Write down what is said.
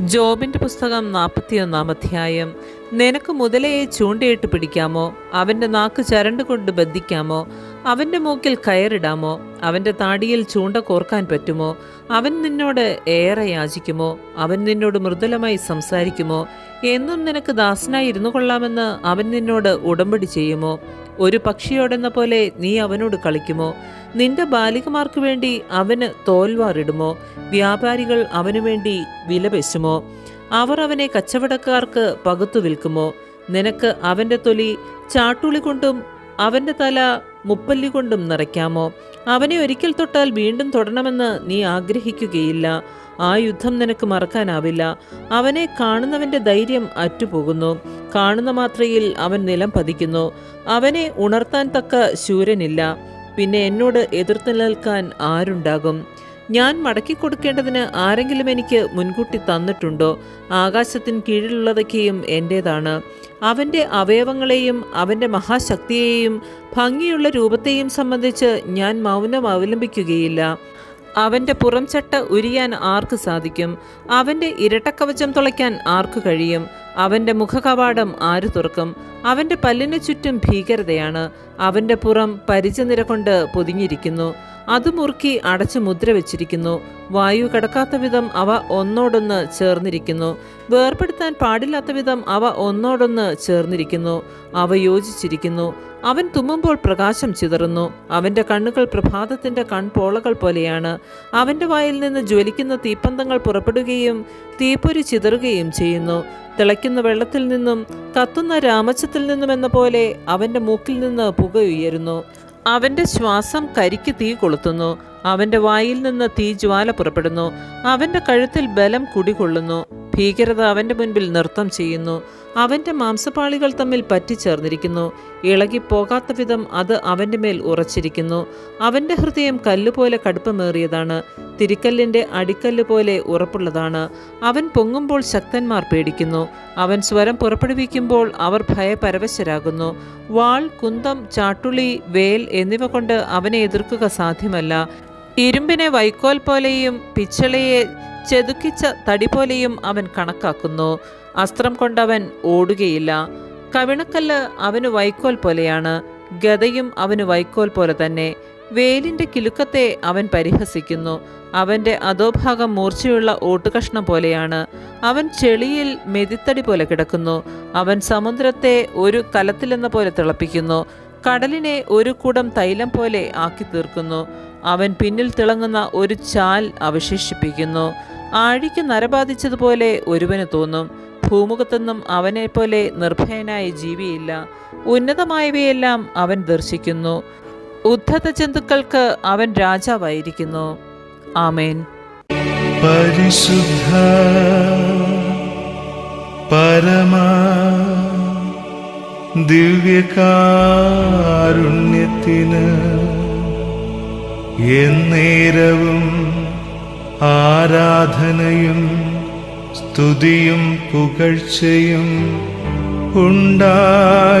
ജോബിന്റെ പുസ്തകം നാൽപ്പത്തിയൊന്നാം അധ്യായം. നിനക്ക് മുതലയെ ചൂണ്ടയിട്ട് പിടിക്കാമോ? അവന്റെ നാക്ക് ചരണ്ടുകൊണ്ട് ബന്ധിക്കാമോ? അവന്റെ മൂക്കിൽ കയറിടാമോ? അവന്റെ താടിയിൽ ചൂണ്ട കോർക്കാൻ പറ്റുമോ? അവൻ നിന്നോട് ഏറെ യാചിക്കുമോ? അവൻ നിന്നോട് മൃദുലമായി സംസാരിക്കുമോ? എന്നും നിനക്ക് ദാസനായി ഇരുന്നു കൊള്ളാമെന്ന് അവൻ നിന്നോട് ഉടമ്പടി ചെയ്യുമോ? ഒരു പക്ഷിയോടെന്ന പോലെ നീ അവനോട് കളിക്കുമോ? നിന്റെ ബാലികമാർക്ക് വേണ്ടി അവന് തോൽവാറിടുമോ? വ്യാപാരികൾ അവനു വേണ്ടി വിലപെശുമോ അവർ അവനെ കച്ചവടക്കാർക്ക് പകുത്തു വിൽക്കുമോ? നിനക്ക് അവന്റെ തൊലി ചാട്ടുളി കൊണ്ടും അവന്റെ തല മുപ്പല്ലി കൊണ്ടും നിറയ്ക്കാമോ? അവനെ ഒരിക്കൽ തൊട്ടാൽ വീണ്ടും തൊടണമെന്ന് നീ ആഗ്രഹിക്കുകയില്ല. ആ യുദ്ധം നിനക്ക് മറക്കാനാവില്ല. അവനെ കാണുന്നവന്റെ ധൈര്യം അറ്റുപോകുന്നു. കാണുന്ന മാത്രയിൽ അവൻ നിലം പതിക്കുന്നു. അവനെ ഉണർത്താൻ തക്ക ശൂരനില്ല. പിന്നെ എന്നോട് എതിർത്ത് നിൽക്കാൻ ആരുണ്ടാകും? ഞാൻ മടക്കി കൊടുക്കേണ്ടതിന് ആരെങ്കിലും എനിക്ക് മുൻകൂട്ടി തന്നിട്ടുണ്ടോ? ആകാശത്തിന് കീഴിലുള്ളതൊക്കെയും എന്റേതാണ് അവന്റെ അവയവങ്ങളെയും അവന്റെ മഹാശക്തിയെയും ഭംഗിയുള്ള രൂപത്തെയും സംബന്ധിച്ച് ഞാൻ മൗനം അവലംബിക്കുകയില്ല. അവന്റെ പുറംചട്ട ഉരിയാൻ ആർക്ക് സാധിക്കും? അവന്റെ ഇരട്ടക്കവചം തുളയ്ക്കാൻ ആർക്ക് കഴിയും? അവന്റെ മുഖകവാടം ആര് തുറക്കും? അവന്റെ പല്ലിന് ചുറ്റും ഭീകരതയാണ്. അവന്റെ പുറം പരിചനിര കൊണ്ട് പൊതിഞ്ഞിരിക്കുന്നു. അത് മുറുക്കി അടച്ചു മുദ്ര വെച്ചിരിക്കുന്നു. വായു കടക്കാത്ത വിധം അവ ഒന്നോടൊന്ന് ചേർന്നിരിക്കുന്നു. വേർപെടുത്താൻ പാടില്ലാത്ത വിധം അവ ഒന്നോടൊന്ന് ചേർന്നിരിക്കുന്നു. അവ യോജിച്ചിരിക്കുന്നു. അവൻ തുമ്മുമ്പോൾ പ്രകാശം ചിതറുന്നു. അവന്റെ കണ്ണുകൾ പ്രഭാതത്തിന്റെ കൺപോളകൾ പോലെയാണ്. അവന്റെ വായിൽ നിന്ന് ജ്വലിക്കുന്ന തീപ്പന്തങ്ങൾ പുറപ്പെടുകയും തീപ്പൊരി ചിതറുകയും ചെയ്യുന്നു. തിളയ്ക്കുന്ന വെള്ളത്തിൽ നിന്നും കത്തുന്ന രാമച്ചത്തിൽ നിന്നും എന്ന പോലെ അവന്റെ മൂക്കിൽ നിന്ന് പുക ഉയരുന്നു. അവന്റെ ശ്വാസം കരിക്ക് തീ കൊളുത്തുന്നു. അവന്റെ വായിൽ നിന്ന് തീ ജ്വാല പുറപ്പെടുന്നു. അവന്റെ കഴുത്തിൽ ബലം കുടികൊള്ളുന്നു. ഭീകരത അവന്റെ മുൻപിൽ നൃത്തം ചെയ്യുന്നു. അവന്റെ മാംസപാളികൾ തമ്മിൽ പറ്റിച്ചേർന്നിരിക്കുന്നു. ഇളകിപ്പോകാത്ത വിധം അത് അവന്റെ മേൽ ഉറച്ചിരിക്കുന്നു. അവന്റെ ഹൃദയം കല്ലുപോലെ കടുപ്പമേറിയതാണ്. തിരിക്കല്ലിന്റെ അടിക്കല്ല് പോലെ ഉറപ്പുള്ളതാണ്. അവൻ പൊങ്ങുമ്പോൾ ശക്തന്മാർ പേടിക്കുന്നു. അവൻ സ്വരം പുറപ്പെടുവിക്കുമ്പോൾ അവർ ഭയപരവശരാകുന്നു. വാൾ കുന്തം ചാട്ടുളി വേൽ എന്നിവ കൊണ്ട് അവനെ എതിർക്കുക സാധ്യമല്ല. ഇരുമ്പിനെ വൈക്കോൽ പോലെയും പിച്ചളയെ ചെതുക്കിച്ച തടി പോലെയും അവൻ കണക്കാക്കുന്നു. അസ്ത്രം കൊണ്ടവൻ ഓടുകയില്ല. കവിണക്കല്ല് അവന് വൈക്കോൽ പോലെയാണ്. ഗതയും അവന് വൈക്കോൽ പോലെ തന്നെ. വേലിന്റെ കിലുക്കത്തെ അവൻ പരിഹസിക്കുന്നു. അവന്റെ അധോഭാഗം മൂർച്ചയുള്ള ഓട്ടുകഷ്ണം പോലെയാണ്. അവൻ ചെളിയിൽ മെതിത്തടി പോലെ കിടക്കുന്നു. അവൻ സമുദ്രത്തെ ഒരു കലത്തിലെന്ന പോലെ തിളപ്പിക്കുന്നു. കടലിനെ ഒരു കുടം തൈലം പോലെ ആക്കി തീർക്കുന്നു. അവൻ പിന്നിൽ തിളങ്ങുന്ന ഒരു ചാൽ അവശേഷിപ്പിക്കുന്നു. ആഴിക്ക് നരബാധിച്ചതുപോലെ ഒരുവന് തോന്നും. ഭൂമുഖത്തൊന്നും അവനെപ്പോലെ നിർഭയനായ ജീവിയില്ല. ഉന്നതമായവയെല്ലാം അവൻ ദർശിക്കുന്നു. ഉദ്ധത ജന്തുക്കൾക്ക് അവൻ രാജാവായിരിക്കുന്നു. ആമേൻ. പരിശുദ്ധ പരമാ ദിവ്യകാരുണ്യത്തിന് എന്നേരവും ആരാധനയും സ്തുതിയും പുകഴ്ചയും ഉണ്ടായിരിക്കട്ടെ.